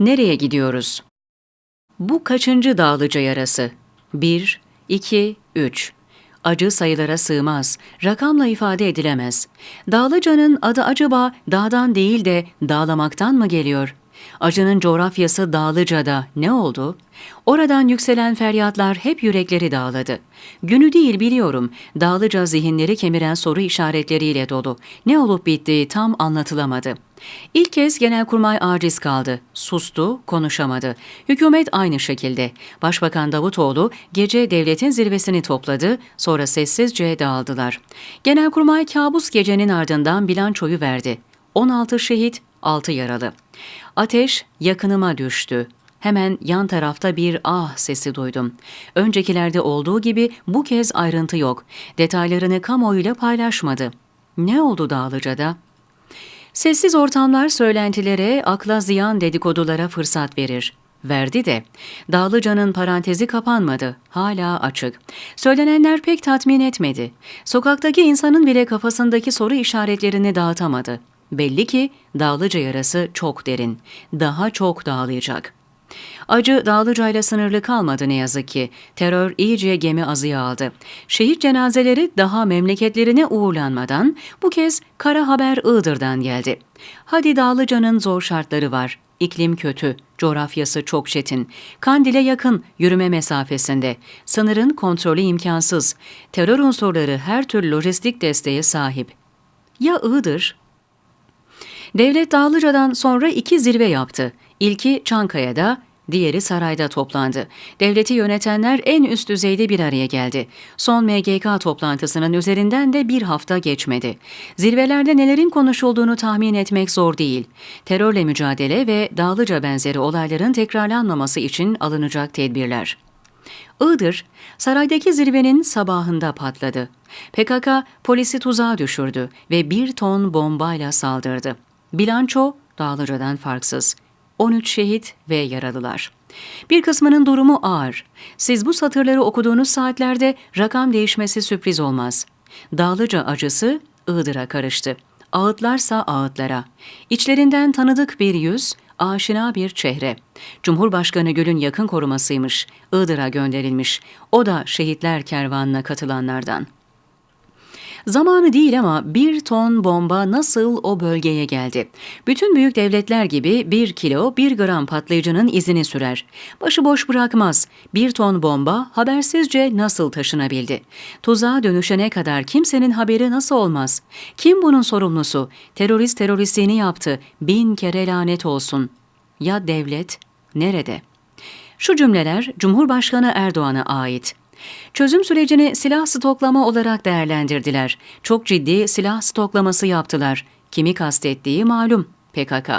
Nereye gidiyoruz? Bu kaçıncı dağlıca yarası? 1, 2, 3. Acı sayılara sığmaz, rakamla ifade edilemez. Dağlıcanın adı acaba dağdan değil de dağlamaktan mı geliyor? Acının coğrafyası Dağlıca'da ne oldu? Oradan yükselen feryatlar hep yürekleri dağladı. Günü değil biliyorum, Dağlıca zihinleri kemiren soru işaretleriyle dolu. Ne olup bittiği tam anlatılamadı. İlk kez Genelkurmay aciz kaldı. Sustu, konuşamadı. Hükümet aynı şekilde. Başbakan Davutoğlu gece devletin zirvesini topladı, sonra sessizce dağıldılar. Genelkurmay kabus gecenin ardından bilançoyu verdi. 16 şehit, 6 yaralı. Ateş yakınıma düştü. Hemen yan tarafta bir ah sesi duydum. Öncekilerde olduğu gibi bu kez ayrıntı yok. Detaylarını kamuoyuyla paylaşmadı. Ne oldu Dağlıca'da? Sessiz ortamlar söylentilere, akla ziyan dedikodulara fırsat verir. Verdi de. Dağlıca'nın parantezi kapanmadı. Hala açık. Söylenenler pek tatmin etmedi. Sokaktaki insanın bile kafasındaki soru işaretlerini dağıtamadı. Belli ki Dağlıca yarası çok derin. Daha çok dağılacak. Acı Dağlıca'yla sınırlı kalmadı ne yazık ki. Terör iyice gemi azıya aldı. Şehit cenazeleri daha memleketlerine uğurlanmadan bu kez kara haber Iğdır'dan geldi. Hadi Dağlıca'nın zor şartları var. İklim kötü, coğrafyası çok çetin. Kandil'e yakın, yürüme mesafesinde. Sınırın kontrolü imkansız. Terör unsurları her tür lojistik desteğe sahip. Ya Iğdır? Devlet Dağlıca'dan sonra iki zirve yaptı. İlki Çankaya'da, diğeri sarayda toplandı. Devleti yönetenler en üst düzeyde bir araya geldi. Son MGK toplantısının üzerinden de bir hafta geçmedi. Zirvelerde nelerin konuşulduğunu tahmin etmek zor değil. Terörle mücadele ve Dağlıca benzeri olayların tekrarlanmaması için alınacak tedbirler. Iğdır, saraydaki zirvenin sabahında patladı. PKK polisi tuzağa düşürdü ve bir ton bombayla saldırdı. Bilanço Dağlıca'dan farksız. 13 şehit ve yaralılar. Bir kısmının durumu ağır. Siz bu satırları okuduğunuz saatlerde rakam değişmesi sürpriz olmaz. Dağlıca acısı Iğdır'a karıştı. Ağıtlarsa ağıtlara. İçlerinden tanıdık bir yüz, aşina bir çehre. Cumhurbaşkanı Gül'ün yakın korumasıymış. Iğdır'a gönderilmiş. O da şehitler kervanına katılanlardan. Zamanı değil ama bir ton bomba nasıl o bölgeye geldi? Bütün büyük devletler gibi bir kilo bir gram patlayıcının izini sürer. Başıboş bırakmaz. Bir ton bomba habersizce nasıl taşınabildi? Tuzağa dönüşene kadar kimsenin haberi nasıl olmaz? Kim bunun sorumlusu? Terörist teröristliğini yaptı. Bin kere lanet olsun. Ya devlet? Nerede? Şu cümleler Cumhurbaşkanı Erdoğan'a ait. Çözüm sürecini silah stoklama olarak değerlendirdiler. Çok ciddi silah stoklaması yaptılar. Kimi kastettiği malum. PKK.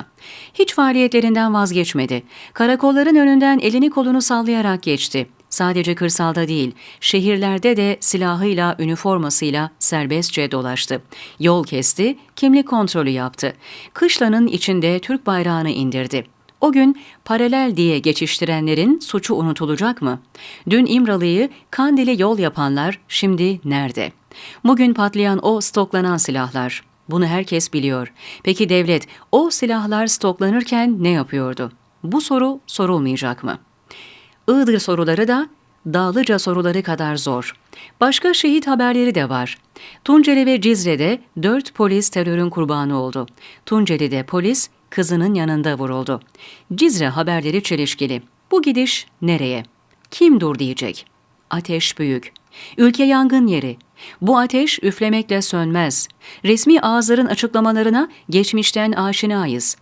Hiç faaliyetlerinden vazgeçmedi. Karakolların önünden elini kolunu sallayarak geçti. Sadece kırsalda değil, şehirlerde de silahıyla, üniformasıyla serbestçe dolaştı. Yol kesti, kimlik kontrolü yaptı. Kışlanın içinde Türk bayrağını indirdi. O gün paralel diye geçiştirenlerin suçu unutulacak mı? Dün İmralı'yı Kandil'e yol yapanlar şimdi nerede? Bugün patlayan o stoklanan silahlar. Bunu herkes biliyor. Peki devlet o silahlar stoklanırken ne yapıyordu? Bu soru sorulmayacak mı? Iğdır soruları da Dağlıca soruları kadar zor. Başka şehit haberleri de var. Tunceli ve Cizre'de dört polis terörün kurbanı oldu. Tunceli'de polis kızının yanında vuruldu. Cizre haberleri çelişkili. Bu gidiş nereye? Kim dur diyecek? Ateş büyük. Ülke yangın yeri. Bu ateş üflemekle sönmez. Resmi ağızların açıklamalarına geçmişten aşinayız.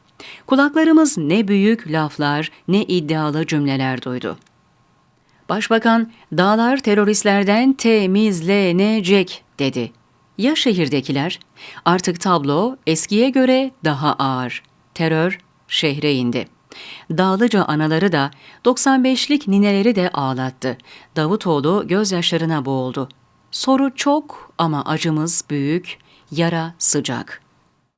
Kulaklarımız ne büyük laflar ne iddialı cümleler duydu. Başbakan, dağlar teröristlerden temizlenecek dedi. Ya şehirdekiler? Artık tablo eskiye göre daha ağır. Terör şehre indi. Dağlıca anaları da 95'lik nineleri de ağlattı. Davutoğlu gözyaşlarına boğuldu. Soru çok ama acımız büyük, yara sıcak.''